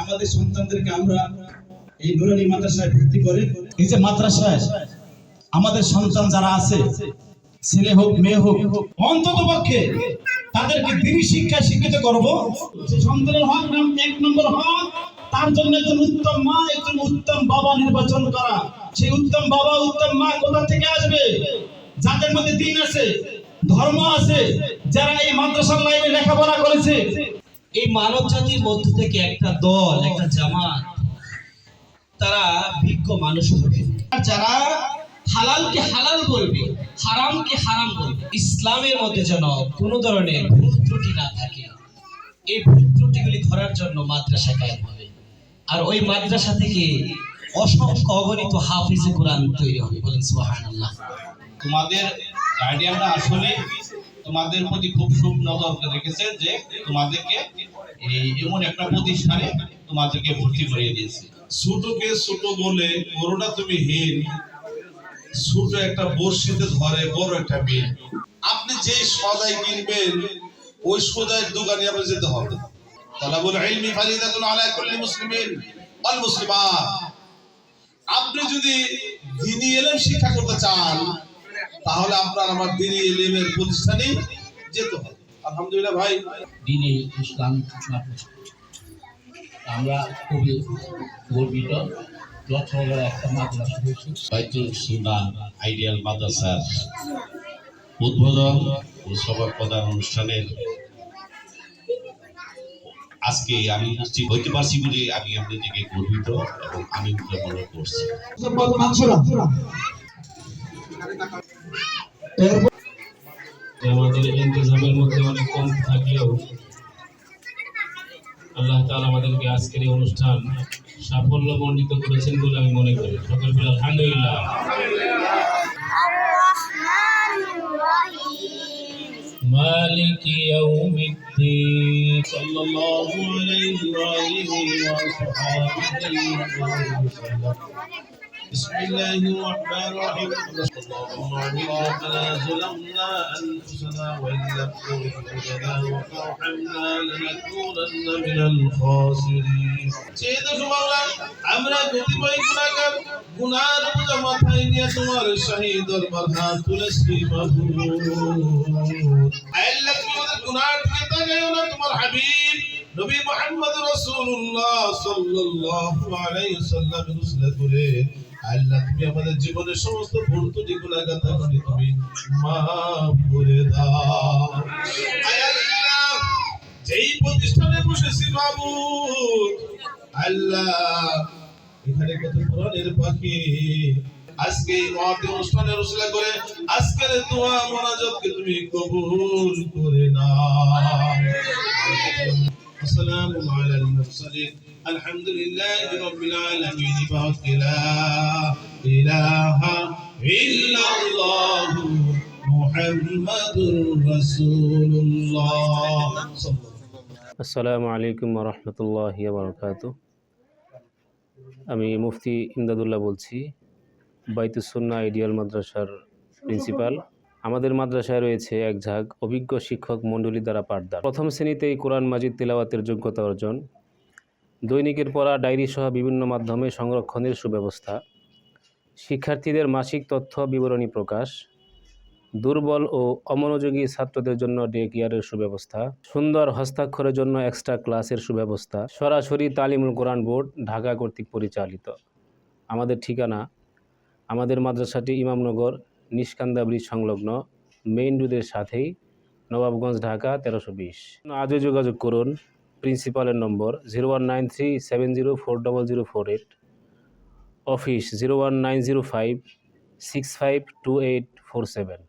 আমাদের সন্তানদেরকে আমরা এই নুরানি মাদ্রাসায় ভর্তি করে, এই যে মাদ্রাসায় আমাদের সন্তান যারা আছে, ছেলে হোক, মেয়ে হোক, অন্তত পক্ষে তাদেরকে দিনই শিক্ষায় শিক্ষিত করব। সে সন্তানের হক নাম এক নম্বর হক, তার জন্য একজন উত্তম মা, একজন উত্তম বাবা নির্বাচন করা। সেই উত্তম বাবা, উত্তম মা কোথা থেকে আসবে? যাদের মধ্যে দিন আছে, ধর্ম আছে, যারা এই মাদ্রাসার লাইনে লেখাপড়া করেছে এই মানব জাতির মধ্য থেকে একটা দল, একটা জামাত, তারা বিজ্ঞ মানুষ হবে। যারা হালালকে হালাল বলবে, হারামকে হারাম বলবে, ইসলামের মধ্যে যেন কোনো ধরনের ভুল ত্রুটি না থাকে, এই ভুল ত্রুটিগুলি ধরার জন্য মাদ্রাসা কায়েম হবে। আর ওই মাদ্রাসা থেকে অসংখ্য অগণিত হাফিজে কোরআন তৈরি হবে। বলেন সুবহানাল্লাহ। তোমাদের গার্ডিয়ানরা আসলে তোমাদের প্রতি খুব শুভ নজর রেখেছে যে তোমাদেরকে এমন একটা প্রতিষ্ঠানে তোমাদেরকে ভর্তি করিয়ে দিয়েছে। ছোটকে ছোট বলে তুমি হীন, ছোট একটা বর্ষিতে ধরে বড় একটা আপনি যে সদাই কিনবেন, ওই সদাইয়ের দোকানে যেতে হবে। ইলমি আপনি যদি দিনী এলেম শিক্ষা করতে চান, তাহলে আপনার আমার দিনী এলেমের প্রতিষ্ঠানে যেতে হবে। আলহামদুলিল্লাহ ভাই। দিনে ইসলাম আমরা খুবই গর্বিত। যথেষ্ট একটা মাদ্রাসা হয়েছে। বাইতুল আইডিয়াল মাদ্রাসার উদ্বোধন ও সভা প্রধান অনুষ্ঠানের আজকে আমি উপস্থিত হইতে পারছি বলে আমি আপনাদের থেকে গর্বিত এবং আমি মনে করছি আমাদের ইন্তজামের মধ্যে অনেক কম থাকলেও আল্লাহ তাআলা আমাদেরকে আজকের এই অনুষ্ঠান সাফল্য মণ্ডিত করেছেন বলে আমি মনে করি সকল বলে আলহামদুলিল্লাহ الرحمن الرحيم مالك يوم الدين صلى الله عليه وآله وصحبه وسلم بسم الله الرحمن الرحيم اللهم ربنا ظلمنا انفسنا وان لم تغفر لنا وترحمنا لنكونن من الخاسرين سيد মাওলা আমরা কতিপয় গুনাহগার গুনার বোঝা মাথায় নিয়ে তোমার শাহী দরবার হাত তুলেছি মাবুদ আল্লাহ তুমি আমাদের গুনাহ থেকে তাকাইও না তোমার হাবিব নবী মুহাম্মদ রাসূলুল্লাহ সাল্লাল্লাহু আলাইহি ওয়াসাল্লাম রসুল করে আল্লাহ, তুমি আমাদের জীবনের সমস্ত ভুল ত্রুটি, গুনাহগার থাকলে তুমি মাফ করে দাও। আল্লাহ, যেই প্রতিষ্ঠানে বসেছি বাবু, আল্লাহ, এখানে কত কোরআনের পাখি। আজকে এই মহাতে অনুষ্ঠানে রসুলা করে আজকের দোয়া মোনাজাতকে তুমি কবুল করে নাও। السلام على المرسلين الحمد لله رب العالمين بارك لا إله إلا الله محمد رسول الله صلى الله আসসালামু আলাইকুম রহমতুল্লাহ বারকাত আমি মুফতি ইমদাদুল্লাহ বলছি বাইতুসন্না আইডিয়াল মাদ্রাসার প্রিন্সিপাল আমাদের মাদ্রাসায় রয়েছে এক ঝাঁক অভিজ্ঞ শিক্ষক মণ্ডলী দ্বারা পাঠদান। প্রথম শ্রেণীতেই কোরআন মাজিদ তেলাওয়াতের যোগ্যতা অর্জন। দৈনিকের পড়া, ডায়েরি সহ বিভিন্ন মাধ্যমে সংরক্ষণের সুব্যবস্থা। শিক্ষার্থীদের মাসিক তথ্য, বিবরণী প্রকাশ। দুর্বল ও অমনোযোগী ছাত্রদের জন্য ডে কেয়ারের সুব্যবস্থা। সুন্দর হস্তাক্ষরের জন্য এক্সট্রা ক্লাসের সুব্যবস্থা। সরাসরি তালিমুল কোরআন বোর্ড, ঢাকা কর্তৃক পরিচালিত। আমাদের ঠিকানা, আমাদের মাদ্রাসাটি ইমামনগর নিষ্কান্দা ব্রিজ সংলগ্ন মেইন রোডের সাথেই নবাবগঞ্জ ঢাকা তেরোশো বিশ। আজও যোগাযোগ করুন, প্রিন্সিপালের number zero one nine three seven zero four double zero four eight. Office zero one nine zero five six five two eight four seven.